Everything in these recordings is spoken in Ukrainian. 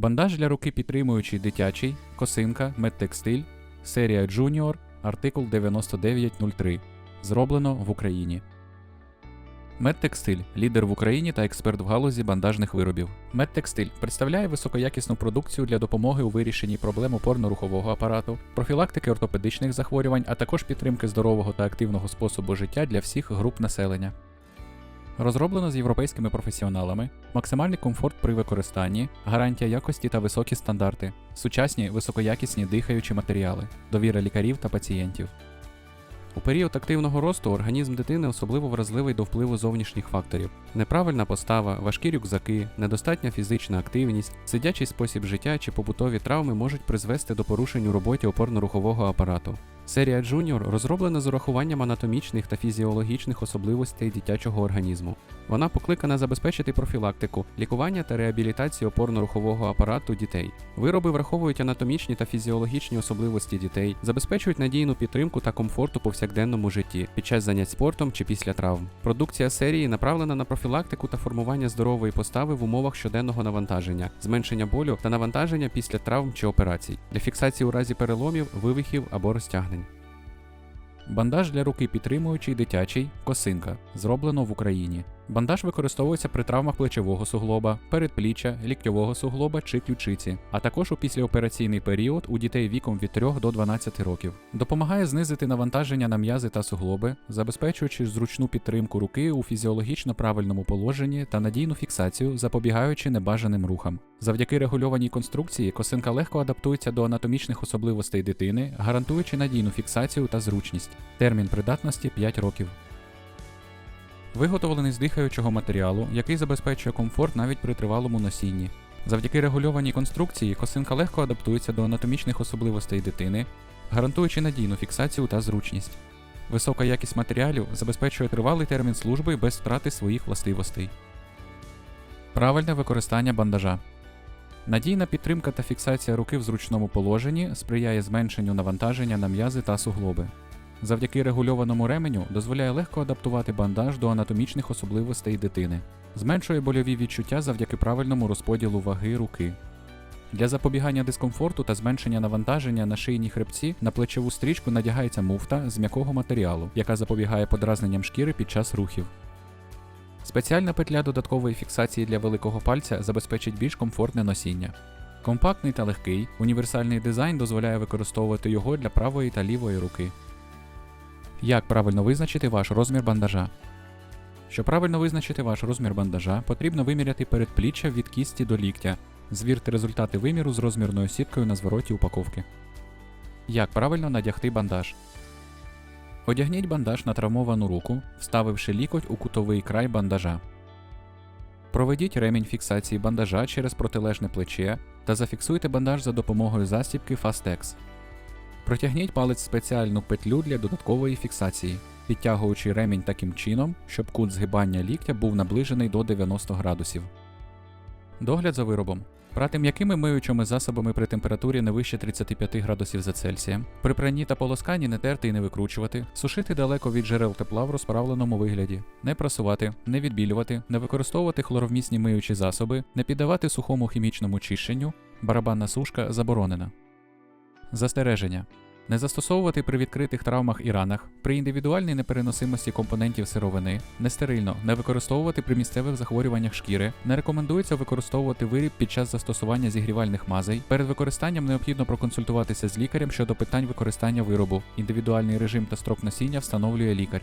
Бандаж для руки підтримуючий дитячий, косинка, медтекстиль, серія Junior, артикул 9903. Зроблено в Україні. Медтекстиль лідер в Україні та експерт в галузі бандажних виробів. Медтекстиль представляє високоякісну продукцію для допомоги у вирішенні проблем опорно-рухового апарату, профілактики ортопедичних захворювань, а також підтримки здорового та активного способу життя для всіх груп населення. Розроблено з європейськими професіоналами, максимальний комфорт при використанні, гарантія якості та високі стандарти, сучасні високоякісні дихаючі матеріали, довіра лікарів та пацієнтів. У період активного росту організм дитини особливо вразливий до впливу зовнішніх факторів: неправильна постава, важкі рюкзаки, недостатня фізична активність, сидячий спосіб життя чи побутові травми можуть призвести до порушень у роботі опорно-рухового апарату. Серія Junior розроблена з урахуванням анатомічних та фізіологічних особливостей дитячого організму. Вона покликана забезпечити профілактику, лікування та реабілітацію опорно-рухового апарату дітей. Вироби враховують анатомічні та фізіологічні особливості дітей, забезпечують надійну підтримку та комфорт у повсякденному житті під час занять спортом чи після травм. Продукція серії направлена на профілактику та формування здорової постави в умовах щоденного навантаження, зменшення болю та навантаження після травм чи операцій, для фіксації у разі переломів, вивихів або розтягнень. Бандаж для руки підтримуючий дитячий косинка, зроблено в Україні. Бандаж використовується при травмах плечового суглоба, передпліччя, ліктьового суглоба чи ключиці, а також у післяопераційний період у дітей віком від 3 до 12 років. Допомагає знизити навантаження на м'язи та суглоби, забезпечуючи зручну підтримку руки у фізіологічно правильному положенні та надійну фіксацію, запобігаючи небажаним рухам. Завдяки регульованій конструкції косинка легко адаптується до анатомічних особливостей дитини, гарантуючи надійну фіксацію та зручність. Термін придатності 5 років. Виготовлений з дихаючого матеріалу, який забезпечує комфорт навіть при тривалому носінні. Завдяки регульованій конструкції косинка легко адаптується до анатомічних особливостей дитини, гарантуючи надійну фіксацію та зручність. Висока якість матеріалів забезпечує тривалий термін служби без втрати своїх властивостей. Правильне використання бандажа. Надійна підтримка та фіксація руки в зручному положенні сприяє зменшенню навантаження на м'язи та суглоби. Завдяки регульованому ременю дозволяє легко адаптувати бандаж до анатомічних особливостей дитини, зменшує больові відчуття завдяки правильному розподілу ваги руки. Для запобігання дискомфорту та зменшення навантаження на шийні хребці на плечову стрічку надягається муфта з м'якого матеріалу, яка запобігає подразненням шкіри під час рухів. Спеціальна петля додаткової фіксації для великого пальця забезпечить більш комфортне носіння. Компактний та легкий, універсальний дизайн дозволяє використовувати його для правої та лівої руки. Як правильно визначити ваш розмір бандажа? Щоб правильно визначити ваш розмір бандажа, потрібно виміряти передпліччя від кісті до ліктя. Звірте результати виміру з розмірною сіткою на звороті упаковки. Як правильно надягти бандаж? Одягніть бандаж на травмовану руку, вставивши лікоть у кутовий край бандажа. Проведіть ремінь фіксації бандажа через протилежне плече та зафіксуйте бандаж за допомогою застібки Fastex. Протягніть палець спеціальну петлю для додаткової фіксації, підтягуючи ремінь таким чином, щоб кут згибання ліктя був наближений до 90 градусів. Догляд за виробом. Прати м'якими миючими засобами при температурі не вище 35 градусів за Цельсієм. При пранні та полосканні не терти і не викручувати, сушити далеко від джерел тепла в розправленому вигляді, не прасувати, не відбілювати, не використовувати хлоровмісні миючі засоби, не піддавати сухому хімічному чищенню, барабанна сушка заборонена. Застереження. Не застосовувати при відкритих травмах і ранах, при індивідуальній непереносимості компонентів сировини, нестерильно, не використовувати при місцевих захворюваннях шкіри, не рекомендується використовувати виріб під час застосування зігрівальних мазей. Перед використанням необхідно проконсультуватися з лікарем щодо питань використання виробу. Індивідуальний режим та строк носіння встановлює лікар.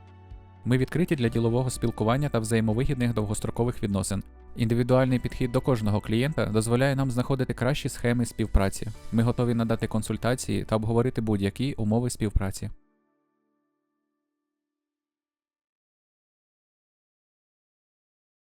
Ми відкриті для ділового спілкування та взаємовигідних довгострокових відносин. Індивідуальний підхід до кожного клієнта дозволяє нам знаходити кращі схеми співпраці. Ми готові надати консультації та обговорити будь-які умови співпраці.